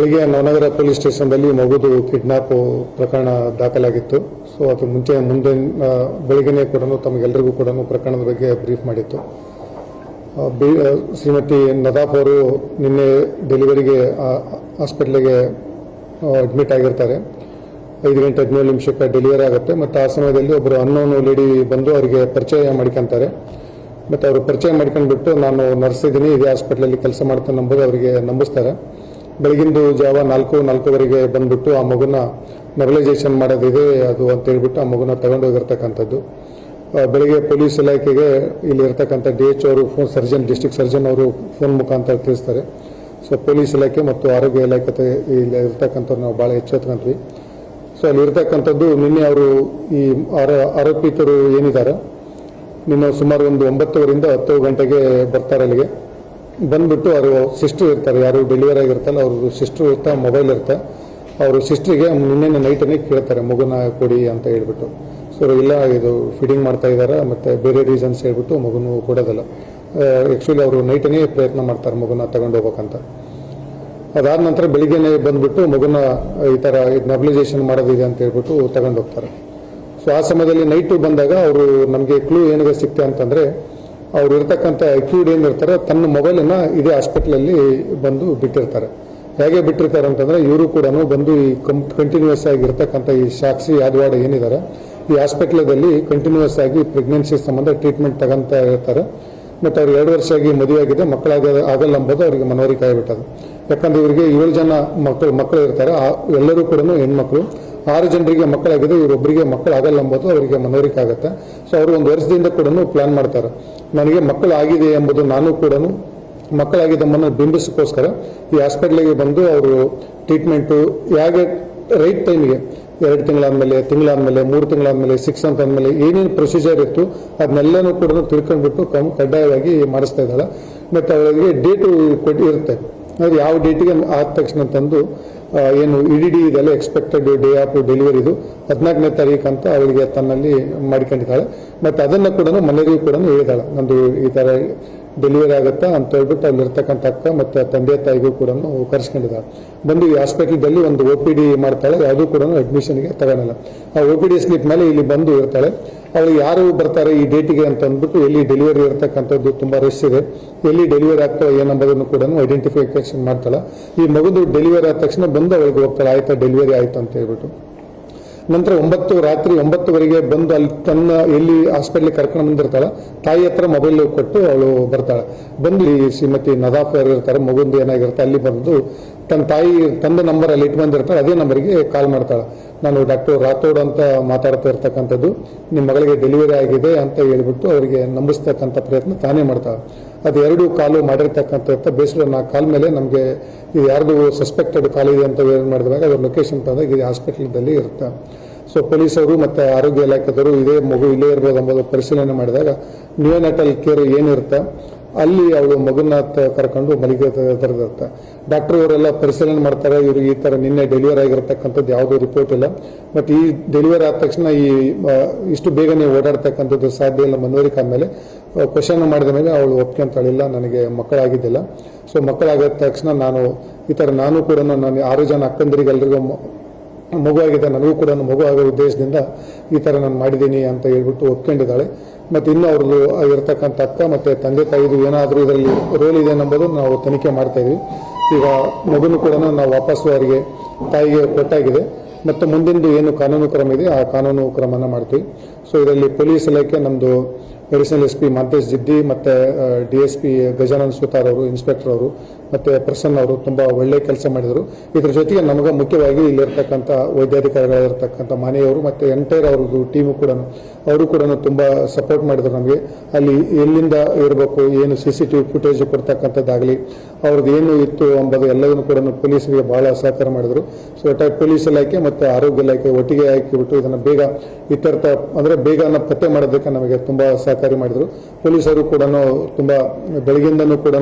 ಬೆಳಗ್ಗೆ ನವನಗರ ಪೊಲೀಸ್ ಸ್ಟೇಷನ್ದಲ್ಲಿ ಮಗುದು ಕಿಡ್ನಾಪ್ ಪ್ರಕರಣ ದಾಖಲಾಗಿತ್ತು. ಸೊ, ಅದು ಮುಂಚೆ ಮುಂದೆ ಬೆಳಗ್ಗೆನೇ ಕೂಡ ತಮಗೆಲ್ಲರಿಗೂ ಕೂಡ ಪ್ರಕರಣದ ಬಗ್ಗೆ ಬ್ರೀಫ್ ಮಾಡಿತ್ತು. ಶ್ರೀಮತಿ ನದಾಫ್ ಅವರು ನಿನ್ನೆ ಡೆಲಿವರಿಗೆ ಹಾಸ್ಪಿಟ್ಲಿಗೆ ಅಡ್ಮಿಟ್ ಆಗಿರ್ತಾರೆ. ಐದು ಗಂಟೆ ಹದಿನೇಳು ನಿಮಿಷಕ್ಕೆ ಡೆಲಿವರಿ ಆಗುತ್ತೆ. ಮತ್ತು ಆ ಸಮಯದಲ್ಲಿ ಒಬ್ಬರು ಅನ್ನೋನು ಲೇಡಿ ಬಂದು ಅವರಿಗೆ ಪರಿಚಯ ಮಾಡ್ಕೊತಾರೆ. ಮತ್ತು ಅವರು ಪರಿಚಯ ಮಾಡ್ಕೊಂಡ್ಬಿಟ್ಟು, ನಾನು ನರ್ಸ್ ಇದ್ದೀನಿ, ಇದೇ ಹಾಸ್ಪಿಟ್ಲಲ್ಲಿ ಕೆಲಸ ಮಾಡ್ತೇನೆ ನಂಬೋದು ಅವರಿಗೆ ನಂಬಿಸ್ತಾರೆ. ಬೆಳಗಿಂದು ಜಾವ ನಾಲ್ಕು, ನಾಲ್ಕೂವರೆಗೆ ಬಂದ್ಬಿಟ್ಟು ಆ ಮಗುನ ನೆರಲೈಸೇಷನ್ ಮಾಡೋದಿದೆ ಅದು ಅಂತ ಹೇಳ್ಬಿಟ್ಟು ಆ ಮಗುನ ತಗೊಂಡೋಗಿರ್ತಕ್ಕಂಥದ್ದು ಬೆಳಿಗ್ಗೆ ಪೊಲೀಸ್ ಇಲಾಖೆಗೆ ಇಲ್ಲಿ ಇರ್ತಕ್ಕಂಥ ಡಿ ಎಚ್ ಅವರು, ಫೋನ್ ಸರ್ಜನ್ ಡಿಸ್ಟಿಕ್ ಸರ್ಜನ್ ಅವರು ಫೋನ್ ಮುಖಾಂತರ ತಿಳಿಸ್ತಾರೆ. ಸೊ, ಪೊಲೀಸ್ ಇಲಾಖೆ ಮತ್ತು ಆರೋಗ್ಯ ಇಲಾಖೆ ಇಲ್ಲಿ ಇರ್ತಕ್ಕಂಥವ್ರು ನಾವು ಭಾಳ ಎಚ್ಚೆತ್ಕೊಂತೀವಿ ಸೊ, ಅಲ್ಲಿ ಇರ್ತಕ್ಕಂಥದ್ದು ನಿನ್ನೆ ಅವರು ಈ ಆರೋ- ಆರೋಪಿತರು ಏನಿದ್ದಾರೆ ನಿನ್ನೆ ಸುಮಾರು ಒಂದು ಒಂಬತ್ತುವರಿಂದ ಹತ್ತು ಗಂಟೆಗೆ ಬರ್ತಾರೆ ಅಲ್ಲಿಗೆ. ಬಂದ್ಬಿಟ್ಟು ಅವರು ಸಿಸ್ಟರ್ ಇರ್ತಾರೆ. ಯಾರು ಡೆಲಿವರಿ ಆಗಿರ್ತಾರೆ ಅವ್ರದ್ದು ಸಿಸ್ಟರ್ ಇರ್ತಾ ಮೊಬೈಲ್ ಇರ್ತಾ. ಅವರು ಸಿಸ್ಟ್ರಿಗೆ ನಿನ್ನೆ ನೈಟನ್ನೇ ಕೇಳ್ತಾರೆ, ಮಗುನ ಕೊಡಿ ಅಂತ ಹೇಳ್ಬಿಟ್ಟು. ಸೊ ಇಲ್ಲ, ಇದು ಫೀಡಿಂಗ್ ಮಾಡ್ತಾ ಇದ್ದಾರೆ? ಮತ್ತು ಬೇರೆ ರೀಸನ್ಸ್ ಹೇಳ್ಬಿಟ್ಟು ಮಗುನು ಕೊಡೋದಲ್ಲ. ಆ್ಯಕ್ಚುಲಿ ಅವರು ನೈಟನ್ನೇ ಪ್ರಯತ್ನ ಮಾಡ್ತಾರೆ, ಮಗುನ ತಗೊಂಡು ಹೋಗ್ಬೇಕಂತ. ಅದಾದ ನಂತರ ಬೆಳಿಗ್ಗೆನೇ ಬಂದ್ಬಿಟ್ಟು ಮಗುನ ಈ ಥರ ನಬ್ಲೈಸೇಷನ್ ಮಾಡೋದಿದೆ ಅಂತ ಹೇಳ್ಬಿಟ್ಟು ತಗೊಂಡು ಹೋಗ್ತಾರೆ. ಸೊ ಆ ಸಮಯದಲ್ಲಿ ನೈಟು ಬಂದಾಗ ಅವರು ನಮಗೆ ಕ್ಲೂ ಏನಿದೆ ಸಿಕ್ತೆ ಅಂತಂದರೆ ಅವ್ರು ಇರ್ತಕ್ಕಂಥ ಅಕ್ಯೂಡ್ ಏನಿರ್ತಾರೆ ತನ್ನ ಮೊಬೈಲನ್ನು ಇದೇ ಹಾಸ್ಪಿಟ್ಲಲ್ಲಿ ಬಂದು ಬಿಟ್ಟಿರ್ತಾರೆ. ಹೇಗೆ ಬಿಟ್ಟಿರ್ತಾರೆ ಅಂತಂದರೆ ಇವರು ಕೂಡ ಬಂದು ಈ ಕಂಟಿನ್ಯೂಸ್ ಆಗಿರ್ತಕ್ಕಂಥ ಈ ಸಾಕ್ಷಿ ಯಾದವಾಡ ಏನಿದ್ದಾರೆ ಈ ಹಾಸ್ಪಿಟ್ಲದಲ್ಲಿ ಕಂಟಿನ್ಯೂಸ್ ಆಗಿ ಪ್ರೆಗ್ನೆನ್ಸಿ ಸಂಬಂಧ ಟ್ರೀಟ್ಮೆಂಟ್ ತಗೊಂತ ಇರ್ತಾರೆ. ಮತ್ತು ಅವ್ರು ಎರಡು ವರ್ಷ ಆಗಿ ಮದುವೆ ಆಗಿದೆ ಮಕ್ಕಳಾಗ ಆಗಲ್ಲ ಅಂಬೋದು, ಅವರಿಗೆ ಮನವರಿಕೆ ಆಗಿಬಿಟ್ಟದು ಯಾಕಂದ್ರೆ ಇವರಿಗೆ ಏಳು ಜನ ಮಕ್ಕಳು ಮಕ್ಕಳು ಇರ್ತಾರೆ. ಎಲ್ಲರೂ ಕೂಡ ಹೆಣ್ಮಕ್ಳು. ಆರು ಜನರಿಗೆ ಮಕ್ಕಳಾಗಿದೆ ಇವರೊಬ್ಬರಿಗೆ ಮಕ್ಕಳು ಆಗಲ್ಲ ಅಂಬೋದು, ಅವರಿಗೆ ಮನವರಿಕೆ ಆಗುತ್ತೆ. ಸೊ ಅವರು ಒಂದು ವರ್ಷದಿಂದ ಕೂಡ ಪ್ಲಾನ್ ಮಾಡ್ತಾರೆ. ನನಗೆ ಮಕ್ಕಳು ಆಗಿದೆ ಎಂಬುದು ನಾನು ಕೂಡ ಮಕ್ಕಳಾಗಿದ್ದಮ್ಮನ್ನು ಬಿಂಬಿಸೋಕ್ಕೋಸ್ಕರ ಈ ಹಾಸ್ಪಿಟ್ಲಿಗೆ ಬಂದು ಅವರು ಟ್ರೀಟ್ಮೆಂಟು ಹೇಗೆ ರೈಟ್ ಟೈಮಿಗೆ, ಎರಡು ತಿಂಗಳಾದ್ಮೇಲೆ ತಿಂಗಳಾದ್ಮೇಲೆ ಮೂರು ತಿಂಗಳಾದ್ಮೇಲೆ ಸಿಕ್ಸ್ ಅಂತ ಆದ್ಮೇಲೆ ಏನೇನು ಪ್ರೊಸೀಜರ್ ಇತ್ತು ಅದನ್ನೆಲ್ಲನೂ ಕೂಡ ತಿಳ್ಕೊಂಡ್ಬಿಟ್ಟು ಕಡ್ಡಾಯವಾಗಿ ಮಾಡಿಸ್ತಾ ಇದ್ದಾಳೆ. ಮತ್ತು ಅವಳಿಗೆ ಡೇಟು ಕೊಟ್ಟು ಇರುತ್ತೆ. ಅದು ಯಾವ ಡೇಟಿಗೆ ಆದ ತಕ್ಷಣ ತಂದು ಏನು ಇ ಡಿ ಇದೆಲ್ಲ ಎಕ್ಸ್ಪೆಕ್ಟೆಡ್ ಡೇ ಆಫ್ ಡೆಲಿವರಿದು ಹದಿನಾಲ್ಕನೇ ತಾರೀಕು ಅಂತ ಅವಳಿಗೆ ತನ್ನಲ್ಲಿ ಮಾಡ್ಕೊಂಡಿದ್ದಾಳೆ. ಮತ್ತು ಅದನ್ನು ಕೂಡ ಮನೆಯವರಿಗೂ ಕೂಡ ಹೇಳಿದಾಳೆ ನಂದು ಈ ಥರ ಡೆಲಿವರಿ ಆಗುತ್ತಾ ಅಂತ ಹೇಳ್ಬಿಟ್ಟು ಅಲ್ಲಿರ್ತಕ್ಕಂಥ ಅಕ್ಕ ಮತ್ತು ತಂದೆ ತಾಯಿಗೂ ಕೂಡ ಕರೆಸ್ಕೊಂಡಿದ್ದಾರೆ ಬಂದು ಈ ಹಾಸ್ಪಿಟಲ್ದಲ್ಲಿ ಒಂದು ಒ ಪಿ ಡಿ ಮಾಡ್ತಾಳೆ, ಯಾವುದೂ ಕೂಡ ಅಡ್ಮಿಷನ್ಗೆ ತಗೊಳಲ್ಲ. ಆ ಒ ಪಿ ಡಿ ಸ್ಲಿಪ್ ಮೇಲೆ ಇಲ್ಲಿ ಬಂದು ಇರ್ತಾಳೆ. ಅವಳು ಯಾರು ಬರ್ತಾರೆ ಈ ಡೇಟಿಗೆ ಅಂತ ಅಂದ್ಬಿಟ್ಟು ಎಲ್ಲಿ ಡೆಲಿವರಿ ಇರತಕ್ಕಂಥದ್ದು ತುಂಬ ರಶ್ ಇದೆ. ಎಲ್ಲಿ ಡೆಲಿವರಿ ಆಗ್ತಾವೆ ಏನಂಬುದನ್ನು ಕೂಡ ಐಡೆಂಟಿಫಿಕೇಶನ್ ಮಾಡ್ತಾಳೆ. ಈ ಮಗುದು ಡೆಲಿವರಿ ಆದ ತಕ್ಷಣ ಬಂದು ಅವಳಿಗೆ ಹೋಗ್ತಾಳೆ, ಆಯ್ತಾ ಡೆಲಿವರಿ ಆಯ್ತು ಅಂತ ಹೇಳ್ಬಿಟ್ಟು. ನಂತರ ಒಂಬತ್ತು ರಾತ್ರಿ ಒಂಬತ್ತುವರೆಗೆ ಬಂದು ಅಲ್ಲಿ ತನ್ನ ಎಲ್ಲಿ ಹಾಸ್ಪಿಟ್ಲಿಗೆ ಕರ್ಕೊಂಡು ಬಂದಿರ್ತಾಳೆ, ತಾಯಿ ಹತ್ರ ಮೊಬೈಲ್ ಕೊಟ್ಟು ಅವಳು ಬರ್ತಾಳೆ. ಬಂದು ಶ್ರೀಮತಿ ನದಾಫರ್ ಇರ್ತಾರೆ, ಮಗುಂದು ಏನಾಗಿರುತ್ತೆ, ಅಲ್ಲಿ ಬಂದು ತನ್ನ ತಾಯಿ ತಂದೆ ನಂಬರ್ ಅಲ್ಲಿ ಇಟ್ಟು ಬಂದಿರ್ತಾರೆ ಅದೇ ನಂಬರ್ಗೆ ಕಾಲ್ ಮಾಡ್ತಾಳೆ. ನಾನು ಡಾಕ್ಟರ್ ರಾಥೋಡ್ ಅಂತ ಮಾತಾಡ್ತಾ ಇರ್ತಕ್ಕಂಥದ್ದು ನಿಮ್ಮ ಮಗಳಿಗೆ ಡೆಲಿವರಿ ಆಗಿದೆ ಅಂತ ಹೇಳ್ಬಿಟ್ಟು ಅವರಿಗೆ ನಂಬಿಸ್ತಕ್ಕಂಥ ಪ್ರಯತ್ನ ತಾನೇ ಮಾಡ್ತಾಳೆ. ಅದು ಎರಡು ಕಾಲು ಮಾಡಿರ್ತಕ್ಕಂಥ ಬೇಸರ ನಾ ಕಾಲ್ ಮೇಲೆ ನಮಗೆ ಇದು ಯಾರ್ದು ಸಸ್ಪೆಕ್ಟೆಡ್ ಕಾಲ್ ಇದೆ ಅಂತ ಏನು ಮಾಡಿದಾಗ ಅದ್ರ ಲೊಕೇಶನ್ ತಂದಾಗ ಇದು ಹಾಸ್ಪಿಟಲ್ದಲ್ಲಿ ಇರುತ್ತೆ. ಸೊ ಪೊಲೀಸರು ಮತ್ತು ಆರೋಗ್ಯ ಇಲಾಖೆದವರು ಇದೇ ಮಗು ಇಲ್ಲೇ ಇರ್ಬೋದು ಎಂಬುದು ಪರಿಶೀಲನೆ ಮಾಡಿದಾಗ ನ್ಯೂನಟಲ್ ಕೇರ್ ಏನಿರುತ್ತೆ ಅಲ್ಲಿ ಅವಳು ಮಗುನ ಕರ್ಕೊಂಡು ಮನೆಗೆ ತರದತ್ತ ಡಾಕ್ಟರ್ ಅವರೆಲ್ಲ ಪರಿಶೀಲನೆ ಮಾಡ್ತಾರೆ, ಇವರು ಈ ಥರ ನಿನ್ನೆ ಡೆಲಿವರಿ ಆಗಿರತಕ್ಕಂಥದ್ದು ಯಾವುದೂ ರಿಪೋರ್ಟ್ ಇಲ್ಲ. ಬಟ್ ಈ ಡೆಲಿವರಿ ಆದ ತಕ್ಷಣ ಈ ಇಷ್ಟು ಬೇಗನೆ ಓಡಾಡ್ತಕ್ಕಂಥದ್ದು ಸಾಧ್ಯ ಇಲ್ಲ ಮನವರಿಕೆ ಆದಮೇಲೆ. ಕ್ವಶನ್ ಮಾಡಿದ ಮೇಲೆ ಅವಳು ಒಪ್ಕೊಂತಾಳಿಲ್ಲ ನನಗೆ ಮಕ್ಕಳಾಗಿದ್ದಿಲ್ಲ. ಸೊ ಮಕ್ಕಳಾಗಿದ ತಕ್ಷಣ ನಾನು, ಈ ಥರ ನಾನು ಕೂಡ ನಾನು ಆರು ಜನ ಅಕ್ಕಂದರಿಗೆ ಎಲ್ರಿಗೂ ಮ- ಮಗುವಾಗಿದೆ ನನಗೂ ಕೂಡ ಮಗು ಆಗೋ ಉದ್ದೇಶದಿಂದ ಈ ಥರ ನಾನು ಮಾಡಿದ್ದೀನಿ ಅಂತ ಹೇಳ್ಬಿಟ್ಟು ಒಪ್ಕೊಂಡಿದ್ದಾಳೆ. ಮತ್ತು ಇನ್ನು ಅವ್ರದ್ದು ಇರತಕ್ಕಂಥ ಅಕ್ಕ ಮತ್ತು ತಂದೆ ತಾಯಿದು ಏನಾದರೂ ಇದರಲ್ಲಿ ರೋಲ್ ಇದೆ ಅನ್ನೋದು ನಾವು ತನಿಖೆ ಮಾಡ್ತಾ ಇದೀವಿ. ಈಗ ಮಗುನು ಕೂಡ ನಾವು ವಾಪಸ್ಸು ಅವರಿಗೆ ತಾಯಿಗೆ ಕೊಟ್ಟಾಗಿದೆ. ಮತ್ತು ಮುಂದಿನದು ಏನು ಕಾನೂನು ಕ್ರಮ ಇದೆ, ಆ ಕಾನೂನು ಕ್ರಮನ ಮಾಡ್ತೀವಿ. ಸೊ ಇದರಲ್ಲಿ ಪೊಲೀಸ್ ಇಲಾಖೆ ನಮ್ಮದು additional S P Mantesh Jiddi ಮತ್ತು D S P Gajanand Sutar ಅವರು ಇನ್ಸ್ಪೆಕ್ಟರ್ ಅವರು, ಮತ್ತು ಪ್ರಸನ್ನ ಅವರು ತುಂಬ ಒಳ್ಳೆ ಕೆಲಸ ಮಾಡಿದರು. ಇದ್ರ ಜೊತೆಗೆ ನಮಗೆ ಮುಖ್ಯವಾಗಿ ಇಲ್ಲಿರ್ತಕ್ಕಂಥ ವೈದ್ಯಾಧಿಕಾರಿಗಳಿರ್ತಕ್ಕಂಥ ಮನೆಯವರು ಮತ್ತು ಎಂಟೈರ್ ಅವ್ರದ್ದು ಟೀಮು ಕೂಡ ಅವರು ಕೂಡ ತುಂಬ ಸಪೋರ್ಟ್ ಮಾಡಿದ್ರು ನಮಗೆ. ಅಲ್ಲಿ ಎಲ್ಲಿಂದ ಇರಬೇಕು, ಏನು C C T V footage ಕೊಡ್ತಕ್ಕಂಥದ್ದಾಗಲಿ, ಅವ್ರದ್ದು ಏನು ಇತ್ತು ಎಂಬುದು ಎಲ್ಲದನ್ನು ಕೂಡ ಪೊಲೀಸರಿಗೆ ಬಹಳ ಸಹಕಾರ ಮಾಡಿದರು. ಸೊ ಒಟ್ಟಾಗಿ ಪೊಲೀಸ್ ಇಲಾಖೆ ಮತ್ತು ಆರೋಗ್ಯ ಇಲಾಖೆ ಒಟ್ಟಿಗೆ ಹಾಕಿಬಿಟ್ಟು ಇದನ್ನು ಬೇಗ ಇತ್ಯರ್ಥ, ಅಂದರೆ ಬೇಗ ಪತ್ತೆ ಮಾಡೋದಕ್ಕೆ ನಮಗೆ ತುಂಬ ಸಹಕಾರಿ ಮಾಡಿದರು. ಪೊಲೀಸರು ಕೂಡ ತುಂಬ ಬೆಳಗಿಂದನೂ ಕೂಡ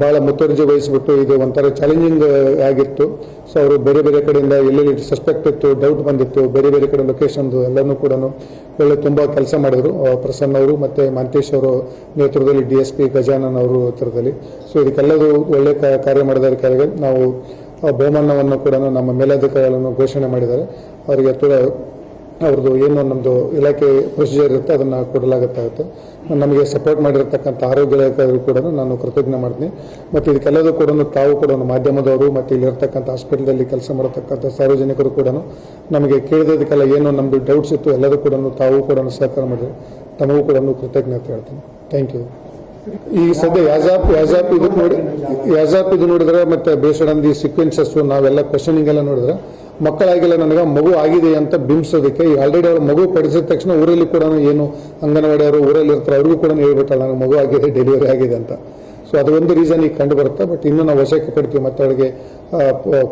ಭಾಳ ಮುತುವರ್ಜಿ ವಹಿಸಿಬಿಟ್ಟು ಇದು ಒಂಥರ ಚಾಲೆಂಜಿಂಗ್ ಆಗಿತ್ತು. ಸೊ ಅವರು ಬೇರೆ ಬೇರೆ ಕಡೆಯಿಂದ ಎಲ್ಲೆಲ್ಲಿ ಸಸ್ಪೆಕ್ಟ್ ಇತ್ತು ಡೌಟ್ ಬಂದಿತ್ತು, ಬೇರೆ ಬೇರೆ ಕಡೆ ಲೊಕೇಶನ್ದು ಎಲ್ಲನೂ ಕೂಡ ಒಳ್ಳೆ ತುಂಬ ಕೆಲಸ ಮಾಡಿದರು. ಪ್ರಸನ್ನ ಅವರು ಮತ್ತು ಮಹಂತೇಶ್ ಅವರು ನೇತೃತ್ವದಲ್ಲಿ ಡಿ ಎಸ್ ಪಿ ಗಜಾನನ್ ಅವರು ಹತ್ರದಲ್ಲಿ. ಸೊ ಇದಕ್ಕೆಲ್ಲದೂ ಒಳ್ಳೆ ಕಾರ್ಯ ಕಾರ್ಯ ಕಾರ್ಯಗಳು ನಾವು ಬಹುಮಾನವನ್ನು ಕೂಡ ನಮ್ಮ ಮೇಲಾಧಿಕಾರಿಗಳನ್ನು ಘೋಷಣೆ ಮಾಡಿದ್ದಾರೆ. ಅವರಿಗೆ ತುಳ ಅವ್ರದ್ದು ಏನು ನಮ್ಮದು ಇಲಾಖೆ ಪ್ರೊಸೀಜರ್ ಇರುತ್ತೆ, ಅದನ್ನು ಕೊಡಲಾಗುತ್ತಾಗುತ್ತೆ. ನಮಗೆ ಸಪೋರ್ಟ್ ಮಾಡಿರ್ತಕ್ಕಂಥ ಆರೋಗ್ಯ ಇಲಾಖೆಯವರು ಕೂಡ ನಾನು ಕೃತಜ್ಞ ಮಾಡ್ತೀನಿ. ಮತ್ತು ಇದಕ್ಕೆಲ್ಲದೂ ಕೂಡ ತಾವು ಕೂಡ ಮಾಧ್ಯಮದವರು ಮತ್ತು ಇಲ್ಲಿರ್ತಕ್ಕಂಥ ಹಾಸ್ಪಿಟಲಲ್ಲಿ ಕೆಲಸ ಮಾಡತಕ್ಕಂಥ ಸಾರ್ವಜನಿಕರು ಕೂಡ ನಮಗೆ ಕೇಳಿದದಕ್ಕೆಲ್ಲ ಏನು ನಮ್ಮದು ಡೌಟ್ಸ್ ಇತ್ತು, ಎಲ್ಲದೂ ಕೂಡ ತಾವು ಕೂಡ ಸಹಕಾರ ಮಾಡಿದ್ರು ತಮಗೂ ಕೂಡ ಕೃತಜ್ಞತೆ ಹೇಳ್ತೀನಿ. ಥ್ಯಾಂಕ್ ಯು ಈ ಸದ್ಯ ಯಾಜಾಪ್ ಯಾಜಾಪ್ ಇದು ನೋಡಿ ಯಾಜಾಪ್ ಇದು ನೋಡಿದ್ರೆ ಮತ್ತೆ ಬೇಸಡಂದಿ ಆನ್ ದಿ ಸೀಕ್ವೆನ್ಸಸ್ ನಾವೆಲ್ಲ ಕ್ವಶನಿಂಗ್ ಎಲ್ಲ ನೋಡಿದ್ರೆ ಮಕ್ಕಳಾಗಿಲ್ಲ ನನಗೆ ಮಗು ಆಗಿದೆ ಅಂತ ಬಿಂಬಿಸೋದಕ್ಕೆ ಆಲ್ರೆಡಿ ಅವ್ರ ಮಗು ಪಡಿಸಿದ ತಕ್ಷಣ ಊರಲ್ಲಿ ಕೂಡ ಏನು ಅಂಗನವಾಡಿಯವರು ಊರಲ್ಲಿ ಇರ್ತಾರೆ ಅವ್ರಿಗೂ ಕೂಡ ಹೇಳ್ಬಿಟ್ಟಲ್ಲ ನನಗೆ ಮಗು ಆಗಿದೆ ಡೆಲಿವರಿ ಆಗಿದೆ ಅಂತ. ಸೊ ಅದು ಒಂದು ರೀಸನ್ ಈಗ ಕಂಡು ಬರುತ್ತೆ ಬಟ್ ಇನ್ನೂ ನಾವು ವಶಕ್ಕೆ ಪಡ್ತೀವಿ. ಮತ್ತೆ ಅವಳಿಗೆ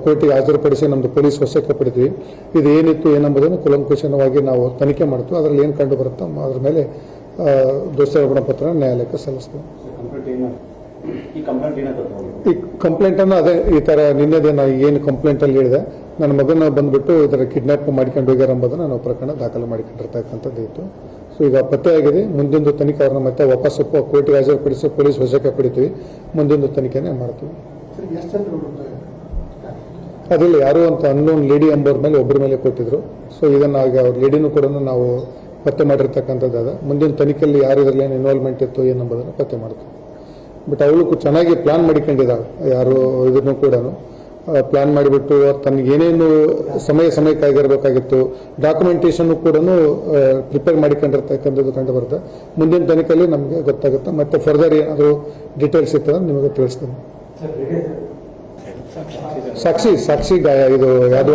ಕೋರ್ಟಿಗೆ ಹಾಜರುಪಡಿಸಿ ನಮ್ಮದು ಪೊಲೀಸ್ ವಶಕ್ಕೆ ಪಡ್ತೀವಿ. ಇದು ಏನಿತ್ತು ಏನಂಬುದನ್ನು ಕುಲಂಕುಶನವಾಗಿ ನಾವು ತನಿಖೆ ಮಾಡ್ತೀವಿ. ಅದರಲ್ಲಿ ಏನು ಕಂಡು ಬರುತ್ತೋ ಅದ್ರ ಮೇಲೆ ದೋಷಾರೋಪಣ ಪತ್ರ ನ್ಯಾಯಾಲಯಕ್ಕೆ ಸಲ್ಲಿಸ್ತೀವಿ. ಈ ಕಂಪ್ಲೇಂಟ್ ಏನಾಗ್ತದೆ ಈ ಕಂಪ್ಲೇಂಟನ್ನು ಅದೇ ಈ ಥರ ನಿನ್ನೆದೇ ನಾನು ಏನು ಕಂಪ್ಲೇಂಟಲ್ಲಿ ಹೇಳಿದೆ ನನ್ನ ಮಗನ ಬಂದ್ಬಿಟ್ಟು ಈ ಥರ ಕಿಡ್ನಾಪ್ ಮಾಡ್ಕೊಂಡು ಹೋಗ್ಯಾರ ಎಂಬುದನ್ನು ನಾವು ಪ್ರಕರಣ ದಾಖಲು ಮಾಡಿಕೊಂಡಿರ್ತಕ್ಕಂಥದ್ದು ಇತ್ತು. ಸೊ ಈಗ ಪತ್ತೆಯಾಗಿದೆ ಮುಂದಿನ ತನಿಖೆ ಅವ್ರನ್ನ ಮತ್ತೆ ವಾಪಸ್ ಕೋರ್ಟಿಗೆ ಹಾಜರುಪಡಿಸಿ ಪೊಲೀಸ್ ವಶಕ್ಕೆ ಪಡಿತೀವಿ. ಮುಂದಿನ ತನಿಖೆನೇ ಮಾಡ್ತೀವಿ. ಅದರಲ್ಲಿ ಯಾರು ಅಂತ ಅನ್ನೋನ್ ಲೇಡಿ ಎಂಬವ್ರ ಮೇಲೆ ಒಬ್ಬರ ಮೇಲೆ ಕೊಟ್ಟಿದ್ರು. ಸೊ ಇದನ್ನು ಆಗ ಅವ್ರ ಲೇಡಿನೂ ಕೂಡ ನಾವು ಪತ್ತೆ ಮಾಡಿರ್ತಕ್ಕಂಥದ್ದು ಅದ ಮುಂದಿನ ತನಿಖೆಯಲ್ಲಿ ಯಾರು ಇದರಲ್ಲಿ ಏನು ಇನ್ವಾಲ್ವ್ಮೆಂಟ್ ಇತ್ತು ಏನಂಬುದನ್ನು ಪತ್ತೆ ಮಾಡ್ತೀವಿ. ಬಟ್ ಅವಳು ಚೆನ್ನಾಗಿ ಪ್ಲಾನ್ ಮಾಡಿಕೊಂಡಿದ್ದಾಳೆ ಯಾರು ಇದನ್ನು ಕೂಡ ಪ್ಲಾನ್ ಮಾಡಿಬಿಟ್ಟು ತನಗೇನೇನು ಏನೇನು ಸಮಯ ಸಮಯಕ್ಕಾಗಿರ್ಬೇಕಾಗಿತ್ತು ಡಾಕ್ಯುಮೆಂಟೇಷನ್ ಕೂಡ ಪ್ರಿಪೇರ್ ಮಾಡಿಕೊಂಡಿರ್ತಕ್ಕಂಥದ್ದು ಕಂಡು ಬರುತ್ತೆ ಮುಂದಿನ ತನಿಖೆಯಲ್ಲಿ ನಮಗೆ ಗೊತ್ತಾಗುತ್ತೆ. ಮತ್ತೆ ಫರ್ದರ್ ಏನಾದರೂ ಡೀಟೇಲ್ಸ್ ಇತ್ತು ನಿಮಗೆ ತಿಳಿಸ್ತೀನಿ. ಸಾಕ್ಷಿ ಸಾಕ್ಷಿ ಗಾಯ ಇದು ಯಾವುದು